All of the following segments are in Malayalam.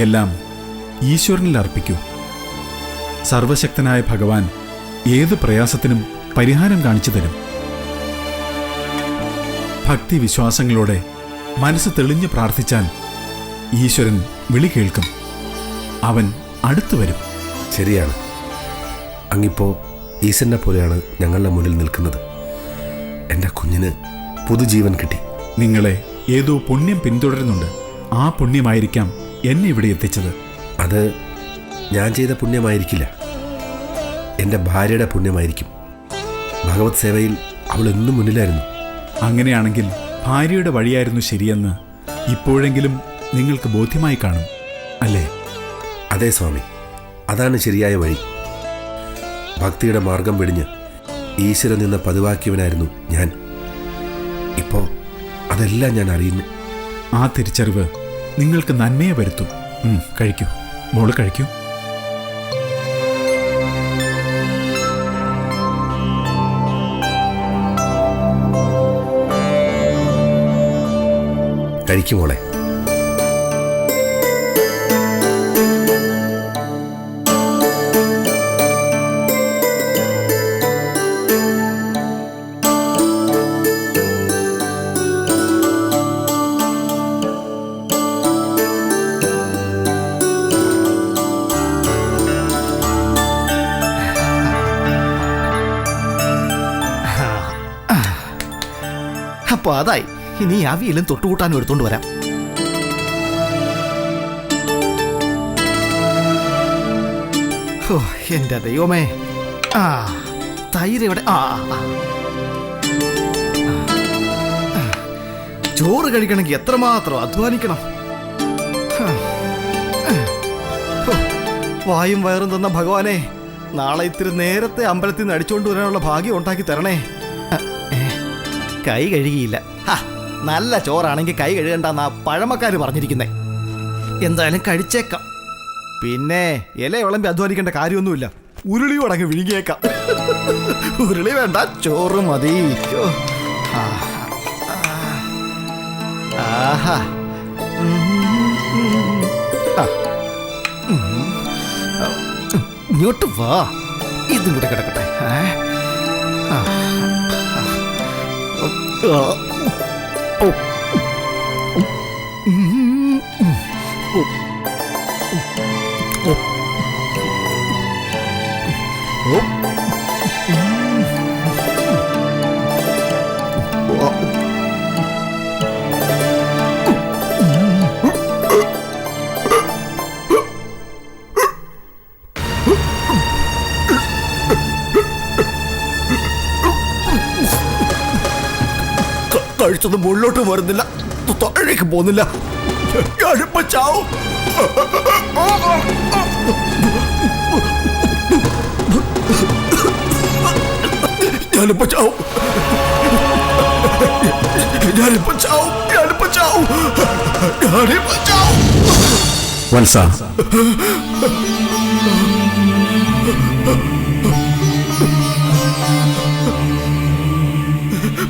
എല്ലാം ഈശ്വരനിൽ അർപ്പിക്കൂ. സർവശക്തനായ ഭഗവാൻ ഏത് പ്രയാസത്തിനും പരിഹാരം കാണിച്ചു തരും. ഭക്തി വിശ്വാസങ്ങളോടെ മനസ്സ് തെളിഞ്ഞു പ്രാർത്ഥിച്ചാൽ ഈശ്വരൻ വിളി കേൾക്കും. അവൻ അടുത്തു വരും. ശരിയാണ്. അങ്ങിപ്പോ ഈശ്വരനെ പോലെയാണ് ഞങ്ങളുടെ മുന്നിൽ നിൽക്കുന്നത്. എന്റെ കുഞ്ഞിന് പുതുജീവൻ കിട്ടി. നിങ്ങളെ ഏതോ പുണ്യം പിന്തുടരുന്നുണ്ട്. ആ പുണ്യമായിരിക്കാം എന്നെ ഇവിടെ എത്തിച്ചത്? അത് ഞാൻ ചെയ്ത പുണ്യമായിരിക്കില്ല. എന്റെ ഭാര്യയുടെ പുണ്യമായിരിക്കും. ഭഗവത് സേവയിൽ അവൾ എന്നും മുന്നിലായിരുന്നു. അങ്ങനെയാണെങ്കിൽ ഭാര്യയുടെ വഴിയായിരുന്നു ശരിയെന്ന് ഇപ്പോഴെങ്കിലും നിങ്ങൾക്ക് ബോധ്യമായി കാണും അല്ലേ? അതെ സ്വാമി അതാണ് ശരിയായ വഴി. ഭക്തിയുടെ മാർഗം വെടിഞ്ഞ് ഈശ്വരൻ നിന്ന് പതിവാക്കിയവനായിരുന്നു ഞാൻ. ഇപ്പോൾ അതെല്ലാം ഞാൻ അറിയുന്നു. ആ തിരിച്ചറിവ് നിങ്ങൾക്ക് നന്മയെ വരുത്തും. കഴിക്കൂ. മോൾ കഴിക്കൂ. കഴിക്കുമോളെ അപ്പൊ അതായി. ഇനി അവിയിലും തൊട്ടുകൂട്ടാനും എടുത്തോണ്ട് വരാം. എന്റെ ദൈവമേ. ആ തൈര് ഇവിടെ ആ. ചോറ് കഴിക്കണമെങ്കിൽ എത്രമാത്രം അധ്വാനിക്കണം. വായും വയറും തന്ന ഭഗവാനെ നാളെ ഇത്തിരി നേരത്തെ അമ്പലത്തിൽ നിന്ന് അടിച്ചുകൊണ്ട് വരാനുള്ള ഭാഗ്യം ഉണ്ടാക്കി തരണേ. കൈ കഴുകിയില്ല. നല്ല ചോറാണെങ്കിൽ കൈ കഴുകണ്ടെന്നാ പഴമക്കാർ പറഞ്ഞിരിക്കുന്നേ. എന്തായാലും കഴിച്ചേക്കാം. പിന്നെ ഇല വിളമ്പി അധ്വാനിക്കേണ്ട കാര്യമൊന്നുമില്ല. ഉരുളിയും അടങ്ങ് വിഴുങ്ങിയേക്കാം. ഉരുളി വേണ്ട ചോറ് മതി. ആഹാ. ഇങ്ങോട്ട് വാ. ഇതും കൂടെ കിടക്കട്ടെ. ഏ? ആ, ഓ, കഴിച്ചത് മുകളിലോട്ട് വരുന്നില്ല. താഴേക്ക് പോകുന്നില്ല. ഞാനിപ്പോ ചാവും. ഞാനിപ്പോ ചാവും. ഞാനിപ്പോ ചാവും. ഞാനിപ്പോ ചാവും. ഞാനിപ്പോ ചാവും. വത്സ.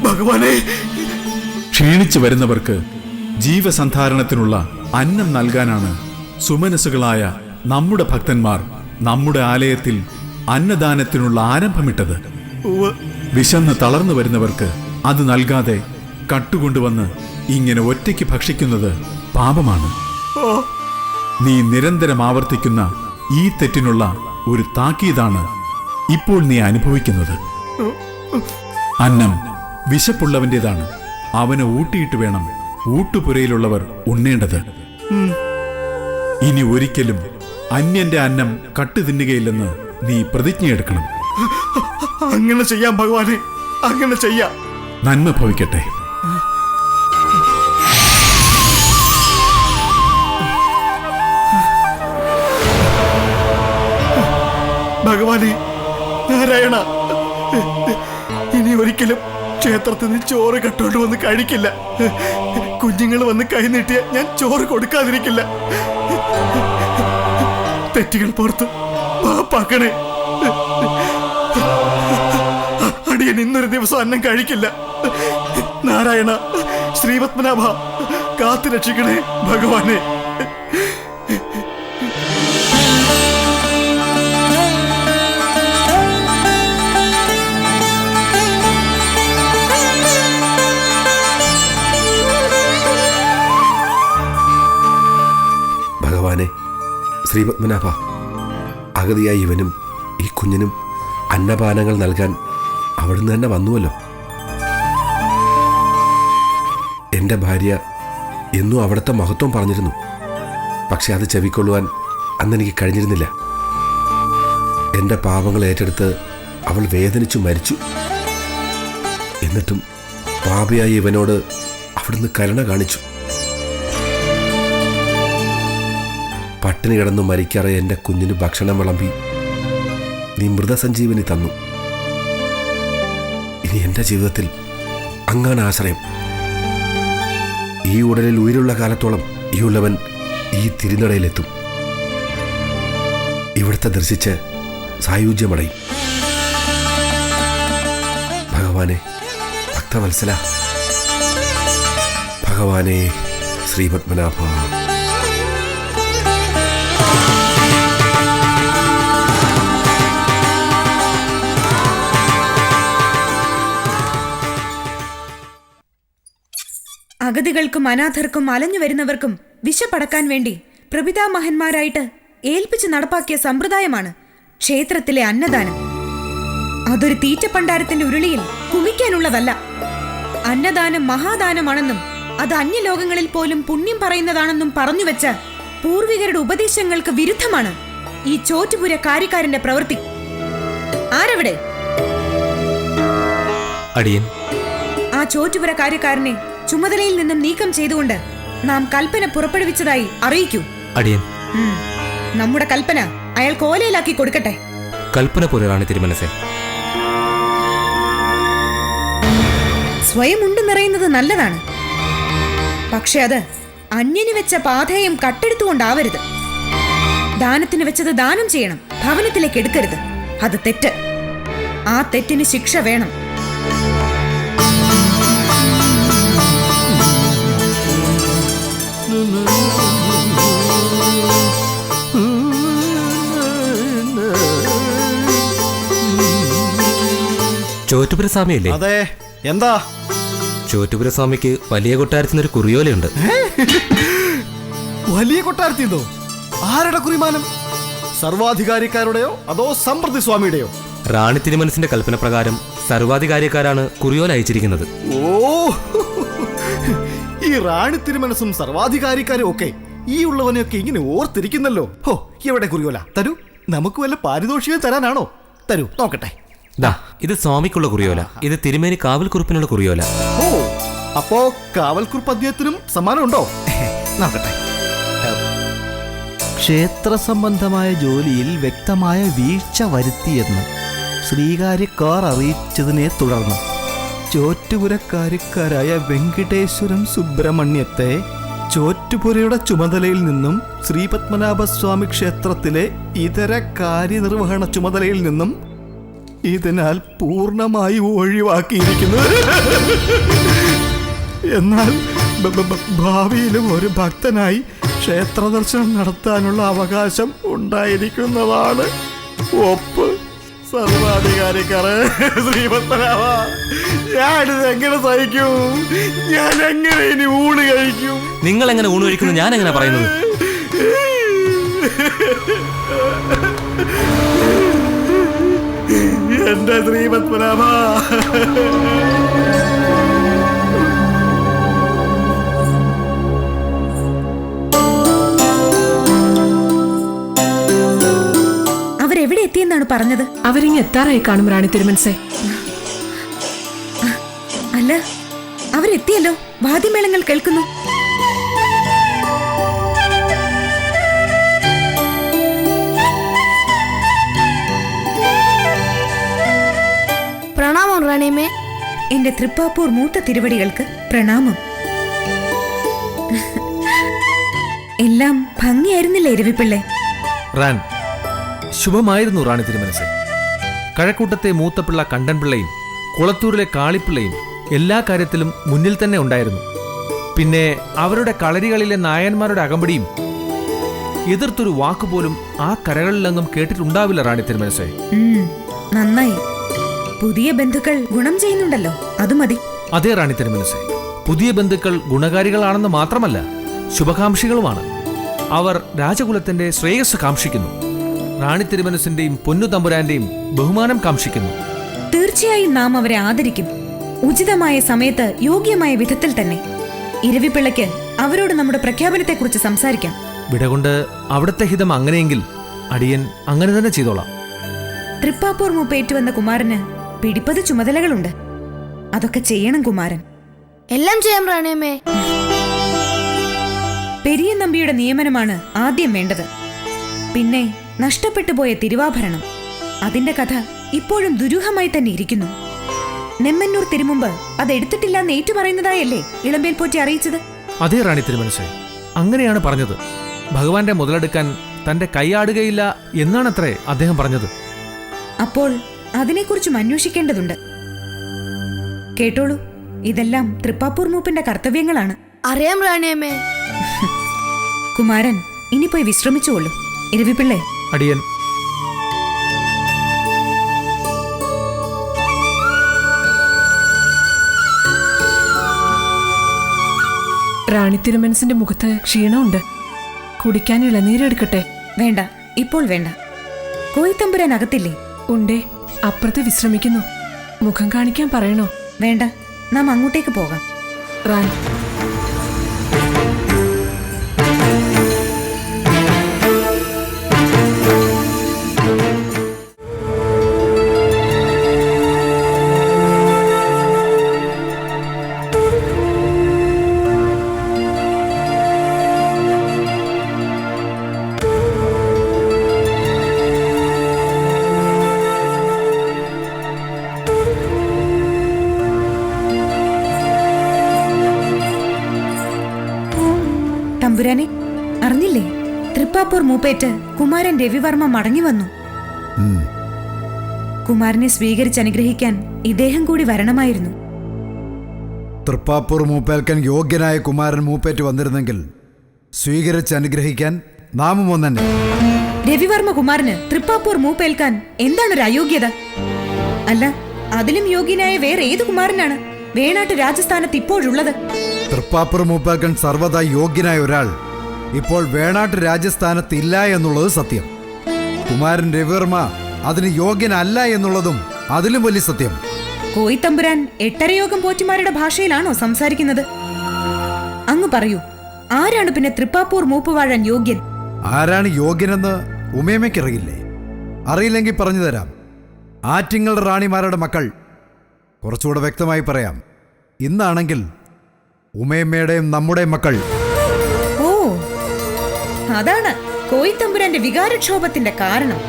ഭഗവാനെ ക്ഷീണിച്ചു വരുന്നവർക്ക് ജീവസന്ധാരണത്തിനുള്ള അന്നം നൽകാനാണ് സുമനസ്സുകളായ നമ്മുടെ ഭക്തന്മാർ നമ്മുടെ ആലയത്തിൽ അന്നദാനത്തിനുള്ള ആരംഭമിട്ടത്. വിശന്ന് തളർന്നു വരുന്നവർക്ക് അത് നൽകാതെ കട്ടുകൊണ്ടുവന്ന് ഇങ്ങനെ ഒറ്റയ്ക്ക് ഭക്ഷിക്കുന്നത് പാപമാണ്. നീ നിരന്തരം ആവർത്തിക്കുന്ന ഈ തെറ്റിനുള്ള ഒരു താക്കീതാണ് ഇപ്പോൾ നീ അനുഭവിക്കുന്നത്. അന്നം വിശപ്പുള്ളവന്റെതാണ് അവനെ ഊട്ടിയിട്ട് വേണം. ഊട്ടുപുരയിലുള്ളവർ ഉണ്ണേണ്ടത്. ഇനി ഒരിക്കലും അന്യന്റെ അന്നം കട്ടു തിന്നുകയില്ലെന്ന് നീ പ്രതിജ്ഞയെടുക്കണം. അങ്ങനെ ചെയ്യാം ഭഗവാനെ. അങ്ങനെ ചെയ്യാം. നന്മ ഭവിക്കട്ടെ. ഭഗവാനെ നാരായണ ഇനി ഒരിക്കലും ക്ഷേത്രത്തിൽ നിന്ന് ചോറ് കെട്ടോണ്ട് വന്ന് കഴിക്കില്ല. കുഞ്ഞുങ്ങൾ വന്ന് കൈ നീട്ടിയ ഞാൻ ചോറ് കൊടുക്കാതിരിക്കില്ല. തെറ്റുകൾ പുറത്ത് പാപ്പാക്കണേ. അടിയൻ ഇന്നൊരു ദിവസം അന്നം കഴിക്കില്ല. നാരായണ ശ്രീപത്മനാഭ കാത്തു രക്ഷിക്കണേ ഭഗവാനെ. ശ്രീപത്മനാഭ അഗതിയായി ഇവനും ഈ കുഞ്ഞിനും അന്നപാനങ്ങൾ നൽകാൻ അവിടുന്ന് തന്നെ വന്നുവല്ലോ. എന്റെ ഭാര്യ എന്നും അവിടുത്തെ മഹത്വം പറഞ്ഞിരുന്നു. പക്ഷെ അത് ചെവിക്കൊള്ളുവാൻ അന്നെനിക്ക് കഴിഞ്ഞിരുന്നില്ല. എന്റെ പാപങ്ങൾ ഏറ്റെടുത്ത് അവൾ വേദനിച്ചു മരിച്ചു. എന്നിട്ടും പാപയായി ഇവനോട് അവിടുന്ന് കരുണ കാണിച്ചു. പട്ടിണി കിടന്നു മരിക്കാറെ എന്റെ കുഞ്ഞിന് ഭക്ഷണം വിളമ്പി. നീ മൃതസഞ്ജീവനി തന്നു. ഇനി എന്റെ ജീവിതത്തിൽ അങ്ങാണ് ആശ്രയം. ഈ ഉടലിൽ ഉயிருള്ള കാലത്തോളം ഈ ഉള്ളവൻ ഈ തിരുനടയിലെത്തും. ഇവിടുത്തെ ദർശിച്ച് സായുജ്യമടയും. ഭഗവാനെ ഭക്തവത്സല. ഭഗവാനെ ശ്രീപത്മനാഭ. അഗതികൾക്കും അനാഥർക്കും അലഞ്ഞു വരുന്നവർക്കും വിശപ്പടക്കാൻ വേണ്ടി പ്രപിതാമഹന്മാരായിട്ട് ഏൽപ്പിച്ച് നടപ്പാക്കിയ സമ്പ്രദായമാണ് ക്ഷേത്രത്തിലെ അന്നദാനം. അതൊരു തീറ്റപ്പണ്ടാരത്തിന്റെ ഉരുളിയിൽ കുമിക്കാനുള്ളതല്ല. അന്നദാനം മഹാദാനമാണെന്നും അത് അന്യലോകങ്ങളിൽ പോലും പുണ്യം പറയുന്നതാണെന്നും പറഞ്ഞു വെച്ച പൂർവികരുടെ ഉപദേശങ്ങൾക്ക് വിരുദ്ധമാണ് ഈ ചോറ്റുപുര കാര്യക്കാരന്റെ പ്രവൃത്തി. ആരവിടെ? അടിയൻ. ആ ചോറ്റുപുര കാര്യക്കാരനെ ചുമതലയിൽ നിന്നും നീക്കം ചെയ്തുകൊണ്ട് നാം കൽപ്പന പുറപ്പെടുവിച്ചതായി അറിയിക്കൂ. അടിയൻ. നമ്മുടെ കൽപ്പന അയാൾ കോലയിലാക്കി കൊടുക്കട്ടെ. കൽപ്പന പോലെയാണ് തിരുമനസെ. സ്വയം ഉണ്ട് നിറയുന്നത് നല്ലതാണ്. പക്ഷെ അത് അന്യന് വെച്ച പാതയും കട്ടെടുത്തുകൊണ്ടാവരുത്. ദാനത്തിന് വെച്ചത് ദാനം ചെയ്യണം. ഭവനത്തിലേക്ക് എടുക്കരുത്. അത് തെറ്റ്. ആ തെറ്റിന് ശിക്ഷ വേണം. ചോറ്റുപുര സ്വാമിയല്ലേ അതെ. എന്താ? ചോറ്റുപുര സ്വാമിക്ക് വലിയ കൊട്ടാരത്തിനൊരു കുറിയോലയുണ്ട്. വലിയ കൊട്ടാരത്തിന്നോ ആരുടെ കുറിമാനം? സർവാധികാരിക്കാരുടെയോ അതോ സമൃദ്ധി സ്വാമിയുടെയോ? റാണി തിരുമനസിന്റെ കൽപ്പന പ്രകാരം സർവാധികാരിക്കാരാണ് കുറിയോല അയച്ചിരിക്കുന്നത്. ഓ. ഈ റാണി തിരുമനസും സർവാധികാരിക്കാരും ഒക്കെ ഈ ഉള്ളവനെയൊക്കെ ഇങ്ങനെ ഓർത്തിരിക്കുന്നല്ലോ. ഹോ എവിടെ കുറിയോല? തരൂ നമുക്ക് വല്ല പാരിതോഷികം തരാനാണോ? തരൂ നോക്കട്ടെ. ദാ ഇത് സ്വാമിക്കുള്ള കുറിയോല. ഇത് തിരുമേനി കാവൽ കുറിപ്പിനുള്ള കുറിയോല. ഓ അപ്പോ കാവൽക്കുറിപ്പ് അദ്ദേഹത്തിനും സമ്മാനമുണ്ടോ? നോക്കട്ടെ. ക്ഷേത്ര സംബന്ധമായ ജോലിയിൽ വ്യക്തമായ വീഴ്ച വരുത്തിയെന്ന് ശ്രീകാര്യക്കാർ അറിയിച്ചതിനെ തുടർന്ന് ചോറ്റുപുരക്കാരിക്കാരായ വെങ്കടേശ്വരം സുബ്രഹ്മണ്യത്തെ ചോറ്റുപുരയുടെ ചുമതലയിൽ നിന്നും ശ്രീപത്മനാഭസ്വാമി ക്ഷേത്രത്തിലെ ഇതര കാര്യനിർവഹണ ചുമതലയിൽ നിന്നും ഇതിനാൽ പൂർണമായി ഒഴിവാക്കിയിരിക്കുന്നു. എന്നാൽ ഭാവിയിലും ഒരു ഭക്തനായി ക്ഷേത്രദർശനം നടത്താനുള്ള അവകാശം ഉണ്ടായിരിക്കുന്നതാണ്. ഒപ്പ്. സർവാധികാരിക്കാറ് ശ്രീപത്മനാഭ ഞാനിത് എങ്ങനെ സഹിക്കും? ഞാൻ എങ്ങനെ ഇനി ഊണ് കഴിക്കും? നിങ്ങൾ എങ്ങനെ ഊണ് കഴിക്കുന്നു? ഞാൻ എങ്ങനെ പറയുന്നത്? എന്റെ ശ്രീപത്മനാഭ. അവരെവിടെ എത്തിയെന്നാണ് പറഞ്ഞത്? അവരിങ്ങ് എത്താറായി കാണും റാണി തിരുമൻസേ. അല്ല അവരെത്തിയല്ലോ? വാദ്യമേളങ്ങൾ കേൾക്കുന്നു. പ്രണാമം റാണിയമ്മേ എന്റെ തൃപ്പാപ്പൂർ മൂത്ത തിരുവടികൾക്ക് പ്രണാമം. എല്ലാം ഭംഗിയായിരുന്നില്ലേ ഇരവിപ്പിള്ളേ റാൻ ശുഭമായിരുന്നു റാണി തിരുമനസ്. കഴക്കൂട്ടത്തെ മൂത്തപിള്ള കണ്ടൻപിള്ളയും കുളത്തൂരിലെ കാളിപ്പിള്ളയും എല്ലാ കാര്യത്തിലും മുന്നിൽ തന്നെ ഉണ്ടായിരുന്നു. പിന്നെ അവരുടെ കളരികളിലെ നായന്മാരുടെ അകമ്പടിയും എതിർത്തൊരു വാക്കുപോലും ആ കരകളിലെങ്ങും കേട്ടിട്ടുണ്ടാവില്ല റാണി തിരുമനസേ. നന്നായി. പുതിയ ബന്ധുക്കൾ ഗുണം ചെയ്യുന്നുണ്ടല്ലോ അത് മതി. അതേ റാണി തിരുമനസേ പുതിയ ബന്ധുക്കൾ ഗുണകാരികളാണെന്ന് മാത്രമല്ല ശുഭകാംക്ഷികളുമാണ്. അവർ രാജകുലത്തിന്റെ ശ്രേയസ് കാംക്ഷിക്കുന്നു. റാണി തിരുമനസിന്റെയും പൊന്നു തമ്പുരാന്റെയും ബഹുമാനം കാക്ഷിക്കുന്നു. തീർച്ചയായും നാം അവരെ ആദരിക്കും. ഉചിതമായ സമയത്ത് യോഗ്യമായ വിധത്തിൽ തന്നെ. ഇരവിപ്പിള്ളയ്ക്ക് അവരോട് നമ്മുടെ പ്രഖ്യാപനത്തെക്കുറിച്ച് സംസാരിക്കാം. വിടകൊണ്ട് അവിടുത്തെ ഹിതം അങ്ങനെയെങ്കിൽ അടിയൻ അങ്ങനെ തന്നെ ചെയ്തോളാം. തൃപ്പാപ്പൂർ മൂപ്പേറ്റുവന്ന കുമാരന് പിടിപ്പത് ചുമതലകളുണ്ട്. അതൊക്കെ ചെയ്യണം കുമാരൻ. എല്ലാം ചെയ്യാം റാണിയമ്മേ. പെരിയ നമ്പിയുടെ നിയമനമാണ് ആദ്യം വേണ്ടത്. പിന്നെ നഷ്ടപ്പെട്ടു പോയ തിരുവാഭരണം. അതിന്റെ കഥ ഇപ്പോഴും ദുരൂഹമായി തന്നെ ഇരിക്കുന്നു. നെമ്മന്നൂർ തിരുമുമ്പ് അത് എടുത്തിട്ടില്ലെന്ന് ഏറ്റുപറയുന്നതായല്ലേ ഇളമ്പേൽ പോറ്റി അറിയിച്ചത്? അതേ റാണി തിരുമനസേ അങ്ങനെയാണ് പറഞ്ഞത്. ഭഗവാന്റെ മുതലെടുക്കാൻ തന്റെ കൈയാടുകയില്ല എന്നാണത്രേ അദ്ദേഹം പറഞ്ഞത്. അപ്പോൾ അതിനെക്കുറിച്ചും അന്വേഷിക്കേണ്ടതുണ്ട്. കേട്ടോളൂ ഇതെല്ലാം തൃപ്പാപ്പൂർ മൂപ്പിന്റെ കർത്തവ്യങ്ങളാണ്. അറിയാം റാണിയമ്മേ. കുമാരൻ ഇനി പോയി വിശ്രമിച്ചുകൊള്ളൂ ഇരവിപ്പിള്ളേ അടിയൻ. റാണി തിരുമനസിന്റെ മുഖത്ത് ക്ഷീണമുണ്ട്. കുടിക്കാൻ ഇളനീരെടുക്കട്ടെ വേണ്ട. ഇപ്പോൾ വേണ്ട. കോയിത്തമ്പുരാൻ അകത്തില്ലേ ഉണ്ടേ അപ്പുറത്ത് വിശ്രമിക്കുന്നു. മുഖം കാണിക്കാൻ പറയണോ? വേണ്ട. നാം അങ്ങോട്ടേക്ക് പോകാം. റാൻ മൂപ്പേറ്റ് കുമാരൻ രവിവർമ്മ മടങ്ങി വന്നു. കുമാരനെ സ്വീകരിച്ച് അനുഗ്രഹിക്കാൻ ഇദ്ദേഹം കൂടി വരണമായിരുന്നു. തൃപ്പാപ്പൂർ മൂപ്പേൽക്കൻ യോഗ്യനായ കുമാരൻ മൂപ്പേറ്റ് വന്നിരുന്നെങ്കിൽ സ്വീകരിച്ച് അനുഗ്രഹിക്കാൻ നാമും ഒന്നെ രവിവർമ്മ കുമാരന് തൃപ്പാപ്പൂർ മൂപ്പേൽക്കാൻ എന്താണ് ഒരു അയോഗ്യത? അല്ല അതിലും യോഗ്യനായ വേറെ ഏത് കുമാരനാണ് വേണാട്ട് രാജസ്ഥാനത്ത് ഇപ്പോഴുള്ളത്? തൃപ്പാപ്പൂർ മൂപ്പേൽക്കൻ സർവതാ യോഗ്യനായ ഒരാൾ. ഇപ്പോൾ വേണാട്ട് രാജസ്ഥാനത്ത് ഇല്ല എന്നുള്ളത് സത്യം. കുമാരൻ രവിവർമ്മ അതിന് യോഗ്യനല്ല എന്നുള്ളതും അതിലും വലിയ സത്യം. കോയിത്തമ്പുരാൻ എട്ടരയോഗം പോറ്റിമാരുടെ ഭാഷയിലാണോ സംസാരിക്കുന്നത്? അങ്ങ് പറയൂ ആരാണ് പിന്നെ തൃപ്പാപ്പൂർ മൂപ്പ് വാഴാൻ യോഗ്യൻ? ആരാണ് യോഗ്യനെന്ന് ഉമേമയ്ക്കറിയില്ലേ? അറിയില്ലെങ്കിൽ പറഞ്ഞു തരാം. ആറ്റിങ്ങളുടെ റാണിമാരുടെ മക്കൾ. കുറച്ചുകൂടെ വ്യക്തമായി പറയാം. ഇന്നാണെങ്കിൽ ഉമയമ്മയുടെയും നമ്മുടെയും മക്കൾ. അതാണ് കോയിത്തമ്പുരാന്റെ വികാരക്ഷോഭത്തിന്റെ കാരണം.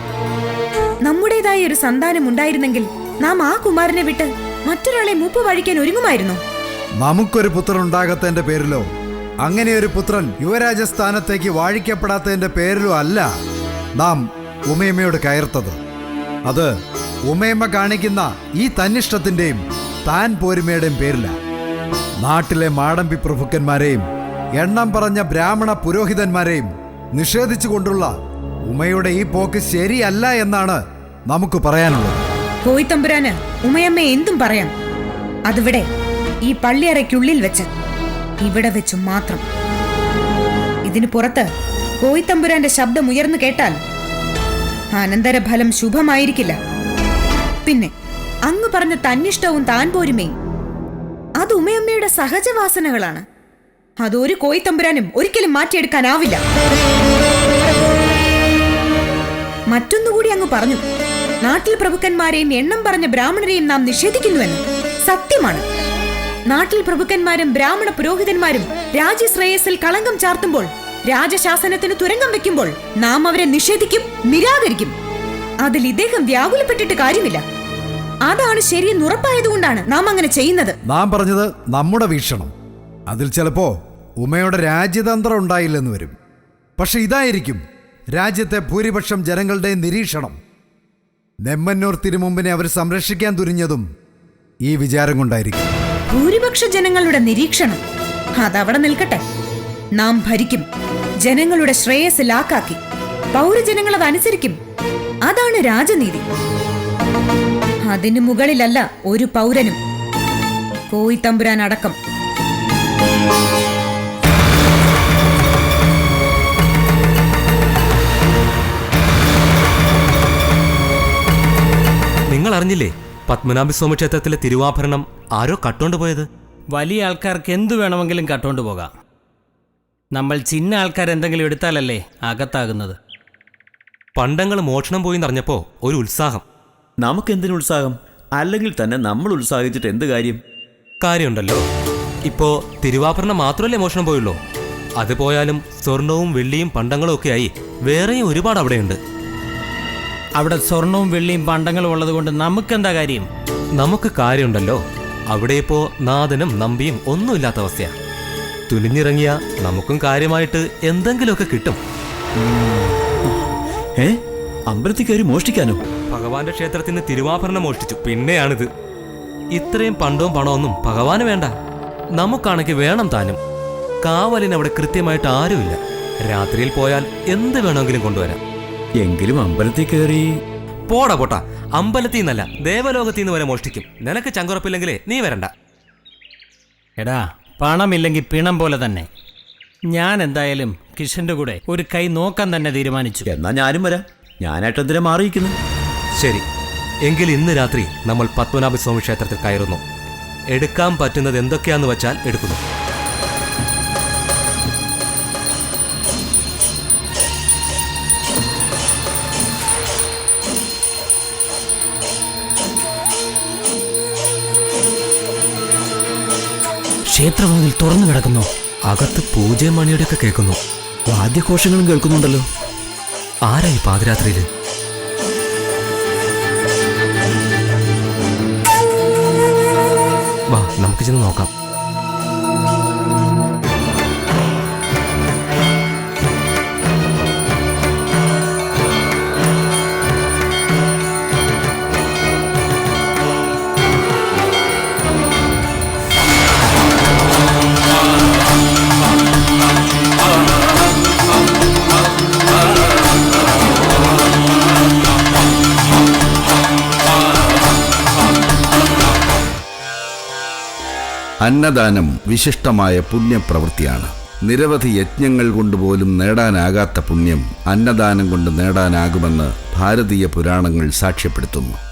നമ്മുടേതായ ഒരു സന്താനം ഉണ്ടായിരുന്നെങ്കിൽ നാം ആ കുമാരനെ വിട്ട് മറ്റൊരാളെ മൂപ്പ് വഴിക്കാൻ ഒരുങ്ങുമായിരുന്നു? നമുക്കൊരു പുത്രൻ ഉണ്ടാകത്തേന്റെ പേരിലോ അങ്ങനെ ഒരു പുത്രൻ യുവരാജസ്ഥാനത്തേക്ക് വാഴിക്കപ്പെടാത്തതിന്റെ പേരിലോ അല്ല നാം ഉമയമ്മയോട് കയർത്തത്. അത് ഉമയമ്മ കാണിക്കുന്ന ഈ തന്നിഷ്ടത്തിന്റെയും താൻ പോരുമയുടെയും പേരില. നാട്ടിലെ മാടമ്പി പ്രഭുക്കന്മാരെയും എണ്ണം പറഞ്ഞ ബ്രാഹ്മണ പുരോഹിതന്മാരെയും നിഷേധിച്ചുകൊണ്ടുള്ള ഉമയുടെ ഈ പോക്ക് ശരിയല്ല എന്നാണ് നമുക്ക് പറയാനുള്ളത്. കോയിത്തമ്പുരാന് ഉമയമ്മ എന്തും പറയാം. അതിവിടെ ഈ പള്ളിയറയ്ക്കുള്ളിൽ വെച്ച് ഇവിടെ വെച്ചു മാത്രം. ഇതിനു പുറത്ത് കോയിത്തമ്പുരാന്റെ ശബ്ദം ഉയർന്നു കേട്ടാൽ അനന്തരഫലം ശുഭമായിരിക്കില്ല. പിന്നെ അങ്ങ് പറഞ്ഞ തന്നിഷ്ടവും താൻ പോരുമേ. അത് ഉമയമ്മയുടെ സഹജവാസനകളാണ്. അതൊരു കോയിത്തമ്പുരാനും ഒരിക്കലും മാറ്റിയെടുക്കാനാവില്ല. മറ്റൊന്നുകൂടി അങ്ങ് പറഞ്ഞു. നാട്ടിൽ പ്രഭുക്കന്മാരെയും എണ്ണം പറഞ്ഞ ബ്രാഹ്മണരെയും നാം നിഷേധിക്കുന്നുവെന്ന് സത്യമാണ്. നാട്ടിൽ പ്രഭുക്കന്മാരും ബ്രാഹ്മണ പുരോഹിതന്മാരും രാജ്യശ്രേയസിൽ കളങ്കം ചാർത്തുമ്പോൾ രാജശാസനത്തിന് തുരങ്കം വെക്കുമ്പോൾ നാം അവരെ നിഷേധിക്കും നിരാകരിക്കും. അതിൽ ഇദ്ദേഹം വ്യാകുലപ്പെട്ടിട്ട് കാര്യമില്ല. അതാണ് ശരിയെന്ന് ഉറപ്പായതുകൊണ്ടാണ് നാം അങ്ങനെ ചെയ്യുന്നത്. നാം പറഞ്ഞത് നമ്മുടെ വീക്ഷണം. അതിൽ ചിലപ്പോ ഉമയുടെ രാജ്യതന്ത്രം ഉണ്ടായില്ലെന്ന് വരും. പക്ഷെ ഇതായിരിക്കും രാജ്യത്തെ ഭൂരിപക്ഷം ജനങ്ങളുടെ നിരീക്ഷണം. നെമ്മന്നൂർ തിരുമുമ്പിനെ അവർ സംരക്ഷിക്കാൻ തുനിഞ്ഞതും ഈ വിചാരം കൊണ്ടായിരിക്കും. ഭൂരിപക്ഷ ജനങ്ങളുടെ നിരീക്ഷണം അതവിടെ നിൽക്കട്ടെ. നാം ഭരിക്കും ജനങ്ങളുടെ ശ്രേയസ് ലാക്കാക്കി പൗരജനങ്ങൾ അതനുസരിക്കും. അതാണ് രാജനീതി. അതിനു മുകളിലല്ല ഒരു പൗരനും. കോയി തമ്പുരാൻ അടക്കം അറിഞ്ഞില്ലേ? പത്മനാഭസ്വാമി ക്ഷേത്രത്തിലെ തിരുവാഭരണം ആരോ കട്ടോണ്ട് പോയത്? വലിയ ആൾക്കാർക്ക് എന്തു വേണമെങ്കിലും കട്ടോണ്ട് പോകാം. നമ്മൾ ചിന്ന ആൾക്കാർ എന്തെങ്കിലും എടുത്താലല്ലേ അകത്താകുന്നത്? പണ്ടങ്ങൾ മോഷണം പോയി എന്നറിഞ്ഞപ്പോ ഒരു ഉത്സാഹം. നമുക്കെന്തിനു ഉത്സാഹം? അല്ലെങ്കിൽ തന്നെ നമ്മൾ ഉത്സാഹിച്ചിട്ട് എന്ത് കാര്യം? കാര്യമുണ്ടല്ലോ. ഇപ്പോ തിരുവാഭരണം മാത്രമല്ലേ മോഷണം പോയുള്ളൂ. അത് പോയാലും സ്വർണവും വെള്ളിയും പണ്ടങ്ങളും ഒക്കെയായി ആയി വേറെയും ഒരുപാട് അവിടെയുണ്ട്. അവിടെ സ്വർണവും വെള്ളിയും പണ്ടങ്ങളും ഉള്ളത് കൊണ്ട് നമുക്കെന്താ കാര്യം? നമുക്ക് കാര്യമുണ്ടല്ലോ. അവിടെ ഇപ്പോ നാഥനും നമ്പിയും ഒന്നുമില്ലാത്ത അവസ്ഥയാ. തുനിഞ്ഞിറങ്ങിയ നമുക്കും കാര്യമായിട്ട് എന്തെങ്കിലുമൊക്കെ കിട്ടും. ഏ? അമ്പലത്തിൽ കയറി മോഷ്ടിക്കാനോ? ഭഗവാന്റെ ക്ഷേത്രത്തിന് തിരുവാഭരണം മോഷ്ടിച്ചു. പിന്നെയാണിത്. ഇത്രയും പണ്ടവും പണമൊന്നും ഭഗവാന് വേണ്ട. നമുക്കാണെങ്കിൽ വേണം താനും. കാവലിന് അവിടെ കൃത്യമായിട്ട് ആരുമില്ല. രാത്രിയിൽ പോയാൽ എന്ത് വേണമെങ്കിലും കൊണ്ടുവരാം. എങ്കിലും അമ്പലത്തിൽ കയറി. പോടാ പോട്ടാ. അമ്പലത്തിൽ നിന്നല്ല ദേവലോകത്തിൽ നിന്ന് വരെ മോഷ്ടിക്കും. നിനക്ക് ചങ്കുറപ്പില്ലെങ്കിലേ നീ വരണ്ട. എടാ പണമില്ലെങ്കിൽ പിണം പോലെ തന്നെ. ഞാൻ എന്തായാലും കിഷന്റെ കൂടെ ഒരു കൈ നോക്കാൻ തന്നെ തീരുമാനിച്ചു. എന്നാ ഞാനും വരാം. ഞാനായിട്ട് എന്തിനാ മാറിയിരിക്കുന്നു? ശരി. എങ്കിൽ ഇന്ന് രാത്രി നമ്മൾ പത്മനാഭസ്വാമി ക്ഷേത്രത്തിൽ കയറുന്നു. എടുക്കാൻ പറ്റുന്നത് എന്തൊക്കെയാന്ന് വെച്ചാൽ എടുക്കുന്നു. ക്ഷേത്രവാതിൽ തുറന്നു കിടക്കുന്നു. അകത്ത് പൂജയും മണിയുടെ ഒക്കെ കേൾക്കുന്നു. വാദ്യഘോഷങ്ങളും കേൾക്കുന്നുണ്ടല്ലോ. ആരായി പാതിരാത്രിയിൽ? വാ നമുക്ക് ചെന്ന് നോക്കാം. അന്നദാനം വിശിഷ്ടമായ പുണ്യപ്രവൃത്തിയാണ്. നിരവധി യജ്ഞങ്ങൾ കൊണ്ടുപോലും നേടാനാകാത്ത പുണ്യം അന്നദാനം കൊണ്ട് നേടാനാകുമെന്ന് ഭാരതീയ പുരാണങ്ങൾ സാക്ഷ്യപ്പെടുത്തുന്നു.